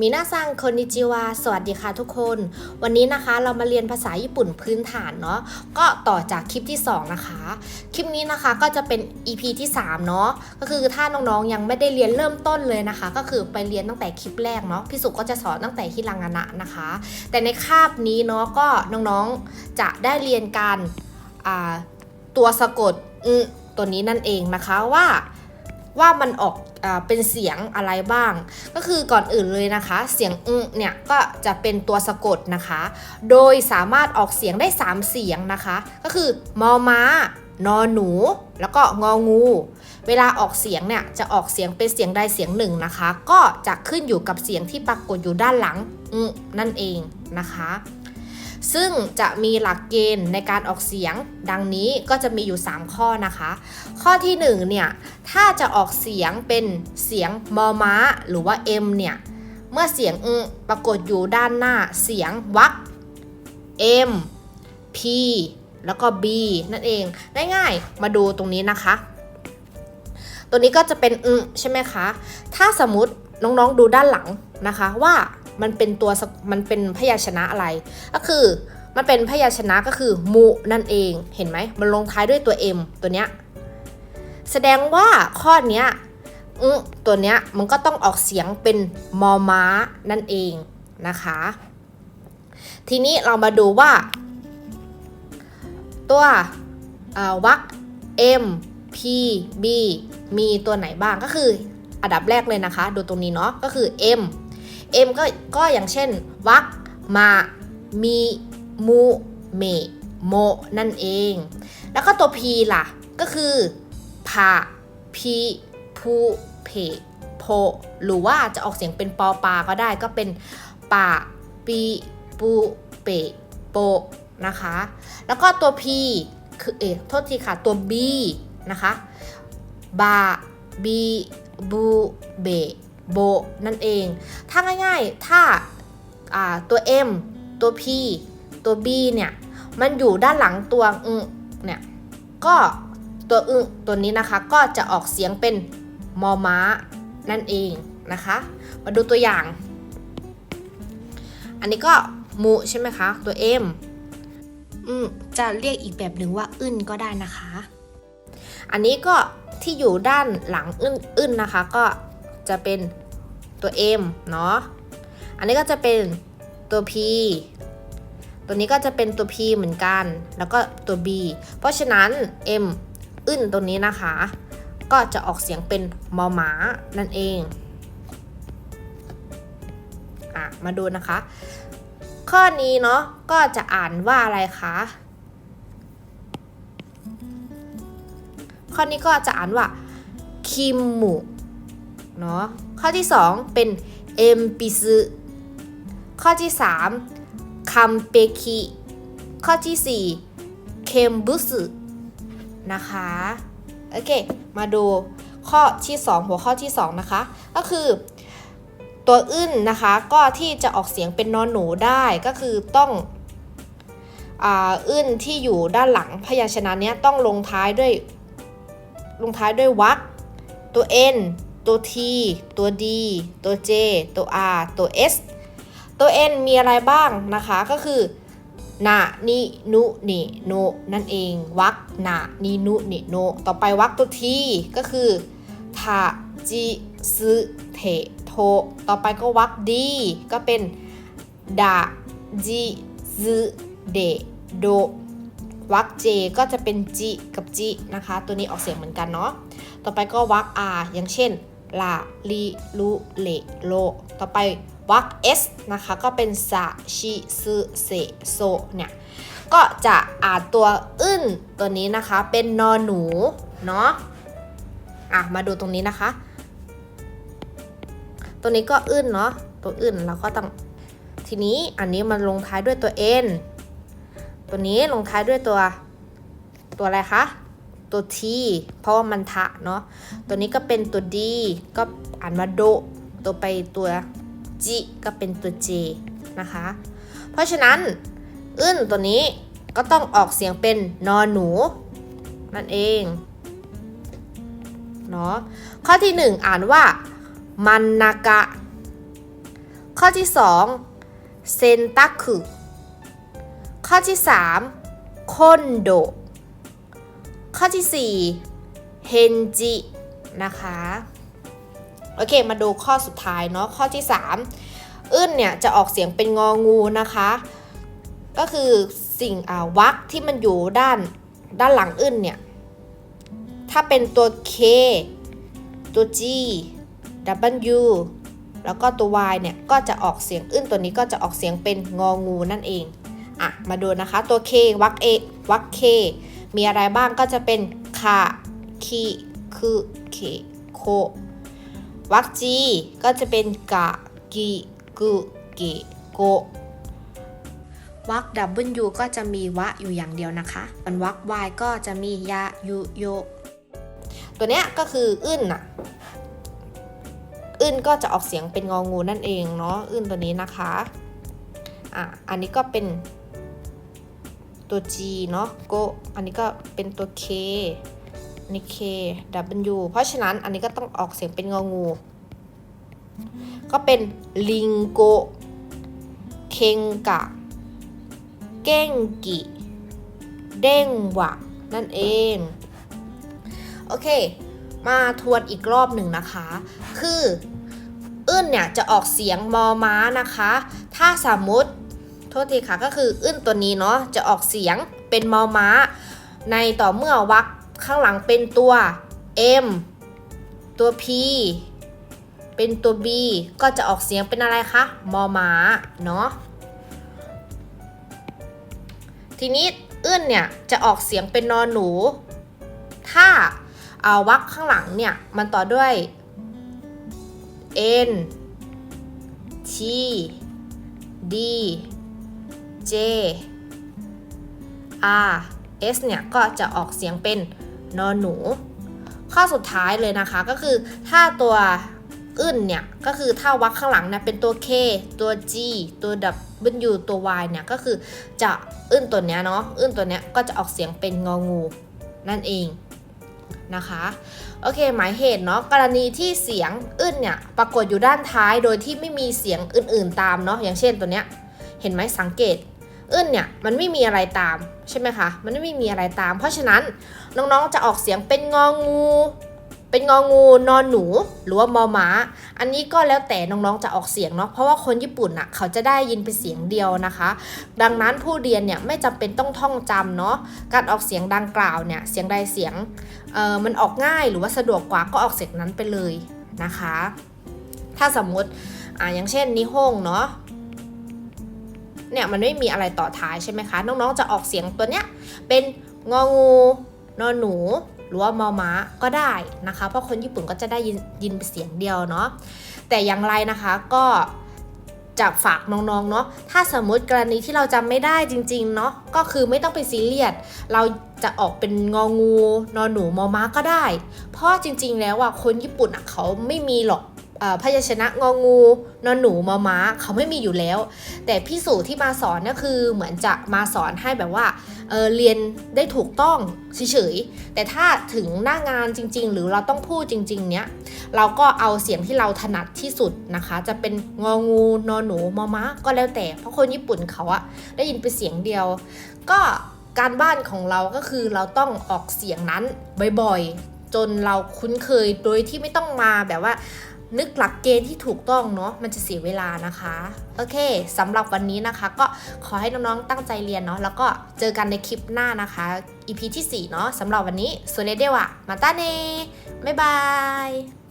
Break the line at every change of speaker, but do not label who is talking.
มีนาซังคอนนิจิวาสวัสดีค่ะทุกคน วันนี้นะคะเรามาเรียนภาษาญี่ปุ่นพื้นฐานเนาะก็ต่อจากคลิปที่ 2 นะคะ คลิปนี้นะคะก็จะเป็น EP ที่ 3 เนาะก็คือถ้าน้องๆยังไม่ได้เรียนเริ่มต้นเลยนะคะ ก็คือไปเรียนตั้งแต่คลิปแรกเนาะพี่สุก็จะสอนตั้งแต่ฮิรังานะนะคะ แต่ในคาบนี้เนาะก็น้องๆจะได้เรียนการตัวสะกดตัวนี้นั่นเองนะคะว่า ว่ามันออกอเป็นเสียงอะไรบ้าง ก็คือก่อนอื่นเลยนะคะ เสียงอึงเนี่ยก็จะเป็นตัวสะกดนะคะ โดยสามารถออกเสียงได้ 3 เสียงนะคะ ก็คือมอม้านอหนู แล้วก็งองู เวลาออกเสียงเนี่ยจะออกเสียงเป็นเสียงใดเสียงหนึ่งนะคะ ก็จะขึ้นอยู่กับเสียงที่ปรากฏอยู่ด้านหลังอึงนั่นเองนะคะ ซึ่งจะมีหลักเกณฑ์ในการออกเสียง ดังนี้ก็จะมีอยู่ 3 ข้อนะคะ ข้อที่1เนี่ยถ้าจะออกเสียงเป็นเสียงมอม้า หรือว่า M เนี่ยเมื่อเสียงอึปรากฏอยู่ด้านหน้าเสียงวรรค M P แล้วก็ B นั่นเองง่ายๆมาดูตรงนี้นะคะ ตัวนี้ก็จะเป็นอึใช่ไหมคะ ถ้าสมมติน้องๆดูด้านหลังนะคะว่า มันเป็นตัวมันเป็นพยัญชนะอะไร ก็คือมันเป็นพยัญชนะก็คือมุนั่นเองเห็นไหมมันลงท้ายด้วยตัว M ตัวเนี้ยแสดงว่าข้อเนี้ยตัวเนี้ยมันก็ต้องออกเสียงเป็นมอม้านั่นเองนะคะ ทีนี้เรามาดูว่า ตัววรรค M P B มีตัวไหนบ้างก็คืออันดับแรกเลยนะคะ ดูตรงนี้เนาะก็คือ M M ก็ก็อย่างเช่นวรรคมา มีมูเมโมนั่นเอง แล้วก็ตัว P ล่ะ ก็คือพาพีพูเพโพหรือว่าจะออกเสียงเป็นปอปาก็ได้ก็เป็นปาปีปูเปโปนะคะ แล้วก็ตัว P คือเออโทษทีค่ะ ตัว B นะคะบาบีบูเบ โบนั่นเอง ถ้าง่ายๆ ถ้าาตัว M ตัว P ตัว B เนี่ย มันอยู่ด้านหลังตัวอึเนี่ย ก็ตัวอึตัวนี้นะคะ ก็จะออกเสียงเป็นมอม้านั่นเองนะคะ มาดูตัวอย่าง อันนี้ก็มูใช่ไหมคะ ตัว M อืมจะเรียกอีกแบบหนึ่งว่าอึนก็ได้นะคะ อันนี้ก็ที่อยู่ด้านหลังอึนอึนนะคะ ก็จะเป็น ตัว M เนาะ อันนี้ก็จะเป็นตัว P ตัวนี้ก็จะเป็นตัว P เหมือนกัน แล้วก็ตัว B เพราะฉะนั้น M อึ้นตัวนี้นะคะ ก็จะออกเสียงเป็นมอมานั่นเองอะมาดูนะคะ ข้อนี้เนาะก็จะอ่านว่าอะไรคะ ข้อนี้ก็จะอ่านว่าคิมมุ เนาะข้อที่ 2 เป็นเอมปิซึข้อที่ 3คัมเปคิข้อที่ 4เคมบุสึนะคะโอเค มาดูข้อที่ 2 หัวข้อที่ 2 นะคะ ก็คือตัวอึ้นนะคะก็ที่จะออกเสียงเป็นนอนหนูได้ก็คือต้องอึ้นที่อยู่ด้านหลังพยัญชนะเนี้ยต้องลงท้ายด้วยลงท้ายด้วยวรรคตัว N ตัว T ตัว D ตัว J ตัว R ตัว S ตัว N มีอะไรบ้างนะคะ ก็คือนานินุนิโนนั่นเองวรรคนานินุนิโนต่อไปวรรคตัว T ก็คือทาจิซึเทโทต่อไปก็วรรค D ก็เป็นดาจิซึเดโดวรรค J ก็จะเป็นจิกับจินะคะ ตัวนี้ออกเสียงเหมือนกันเนาะต่อไปก็วรรค R อย่างเช่น ลาลีลูเลโล ต่อไปวรรค S นะคะ ก็เป็นสะชิซึเซโซเนี่ย ก็จะอ่านตัวอึ้นตัวนี้นะคะ เป็นนอนหนู เนาะอะ มาดูตรงนี้นะคะ ตัวนี้ก็อึ้นเนาะ ตัวอึ้นเราก็ต้อง ทีนี้อันนี้มันลงท้ายด้วยตัว N ตัวนี้ลงท้ายด้วยตัวตัวอะไรคะ ตัว T เพราะว่ามันทะเนาะตัวนี้ก็เป็นตัว D ก็อ่านมาโด ตัวไปตัว G ก็เป็นตัว J นะคะ เพราะฉะนั้นอึ้นตัวนี้ก็ต้องออกเสียงเป็นนอนหนู นั่นเองเนาะข้อที่ 1 อ่านว่ามันนากะ ข้อที่ 2 เซนตักุข้อที่ 3คอนโด ข้อที่4เฮนจินะคะ โอเค มาดูข้อสุดท้ายเนาะ ข้อที่ 3อึ้นเนี่ยจะออกเสียงเป็นงองูนะคะ ก็คือสิ่งอ่าวักที่มันอยู่ด้านด้านหลังอึ้นเนี่ย ถ้าเป็นตัว K ตัว G W แล้วก็ตัว Y เนี่ย ก็จะออกเสียงอึ้นตัวนี้ก็จะออกเสียงเป็นงองูนั่นเอง อะ มาดูนะคะ ตัว K วัก A วัก K มีอะไรบ้างก็จะเป็นคาคีคือเคโควัก G ก็จะเป็นกะกิกุเกโกวัก W ก็จะมีวะอยู่อย่างเดียวนะคะส่วนวัก Y ก็จะมียายุโย ตัวเนี้ยก็คืออึ้นอะอึ้นก็จะออกเสียงเป็นงองูนั่นเองเนาะ อึ้นตัวนี้นะคะ อะ อันนี้ก็เป็น ตัว G เนาะโกอันนี้ก็เป็นตัว K อันนี้ K W เพราะฉะนั้นอันนี้ก็ต้องออกเสียงเป็นงองู ก็เป็นลิงโกเคงกะ เก้งกิ เด้งหวะ นั่นเอง โอเค มาทวนอีกรอบหนึ่งนะคะ คืออึ้นเนี่ยจะออกเสียงมอม้านะคะ ถ้าสมมติ โทษทีค่ะก็คืออึ้นตัวนี้เนาะจะออกเสียงเป็นมอม้า ในต่อเมื่อวักข้างหลังเป็นตัว M ตัว P เป็นตัว B ก็จะออกเสียงเป็นอะไรคะมอม้าเนาะทีนี้อื้นเนี่ยจะออกเสียงเป็นนอนหนู ถ้าเอาวักข้างหลังเนี่ยมันต่อด้วย n t d j r s เนี่ยก็จะออกเสียงเป็นนอนหนู ข้อสุดท้ายเลยนะคะก็คือถ้าตัวอึนเนี่ยก็คือถ้าวักข้างหลังเนี่ยเป็นตัว k ตัว g ตัว w ตัว y เนี่ยก็คือจะอึนตัวเนี้ยเนาะอึนตัวเนี้ยก็จะออกเสียงเป็นงองู นั่นเองนะคะโอเคหมายเหตุเนาะกรณีที่เสียงอึนเนี่ยปรากฏอยู่ด้านท้ายโดยที่ไม่มีเสียงอื่น ๆ ตามเนาะอย่างเช่นตัวเนี้ยเห็นไหมสังเกต อึ้นเนี่ยมันไม่มีอะไรตามใช่ไหมคะมันไม่มีอะไรตาม เพราะฉะนั้นน้องๆจะออกเสียงเป็นงองู เป็นงองูนอนหนูหรือว่ามอม้า อันนี้ก็แล้วแต่น้องๆจะออกเสียงเนาะเพราะว่าคนญี่ปุ่นอะเขาจะได้ยินเป็นเสียงเดียวนะคะ ดังนั้นผู้เรียนเนี่ยไม่จำเป็นต้องท่องจำเนาะการออกเสียงดังกล่าวเนี่ยเสียงใดเสียงเออมันออกง่ายหรือว่าสะดวกกว่าก็ออกเสียงนั้นไปเลยนะคะ ถ้าสมมติอ่าอย่างเช่นนิฮงเนาะ เนี่ยมันไม่มีอะไรต่อท้ายใช่ไหมคะ น้องๆจะออกเสียงตัวเนี้ยเป็นงองูนอนหนูหรือว่ามอม้าก็ได้นะคะ เพราะคนญี่ปุ่นก็จะได้ยินยินเสียงเดียวเนาะแต่อย่างไรนะคะก็จะฝากน้องๆเนาะถ้าสมมติกรณีที่เราจำไม่ได้จริงๆเนาะก็คือไม่ต้องไปซีเรียสเราจะออกเป็นงองูนอนหนูมอม้าก็ได้ เพราะจริงๆแล้วอะคนญี่ปุ่นอะเขาไม่มีหรอก พยัญชนะงองูนอนหนูมอม้าเขาไม่มีอยู่แล้ว แต่พี่สูที่มาสอนเนี่ยคือเหมือนจะมาสอนให้แบบว่าเเรียนได้ถูกต้องเฉยๆแต่ถ้าถึงหน้างานจริง ๆ หรือเราต้องพูดจริง ๆ เนี้ยเราก็เอาเสียงที่เราถนัดที่สุดนะคะ จะเป็นงองูนอนหนูมอม้าก็แล้วแต่ เพราะคนญี่ปุ่นเขาอะได้ยินเป็นเสียงเดียว ก็การบ้านของเราก็คือเราต้องออกเสียงนั้นบ่อยๆ จนเราคุ้นเคยโดยที่ไม่ต้องมาแบบว่า นึกหลักเกณฑ์ที่ถูกต้องเนาะมันจะเสียเวลานะคะ โอเคสำหรับวันนี้นะคะ ก็ขอให้น้องๆตั้งใจเรียนเนาะแล้วก็เจอกันในคลิปหน้านะคะ EP ที่ 4 เนาะสำหรับวันนี้สวัสดีเดวะมาตาเนบ๊ายบาย